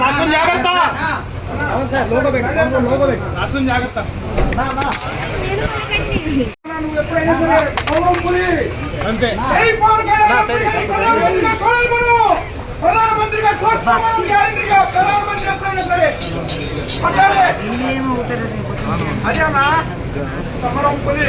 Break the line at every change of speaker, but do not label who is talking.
రాష్ట్రం జాగ్రత్త. రాష్ట్రం జాగ్రత్త.
నువ్వు ఎప్పుడైనా సరే పవన్ పులి.
అంతే.
జై పవన్ కళ్యాణ్ ప్రధానమంత్రిగా చూడాలి మనం ప్రధానమంత్రిగా చూస్తాము గ్యారంటీగా ప్రధానమంత్రి ఎప్పుడైనా సరే పట్టాలి. అదేనా? సమరం పులి.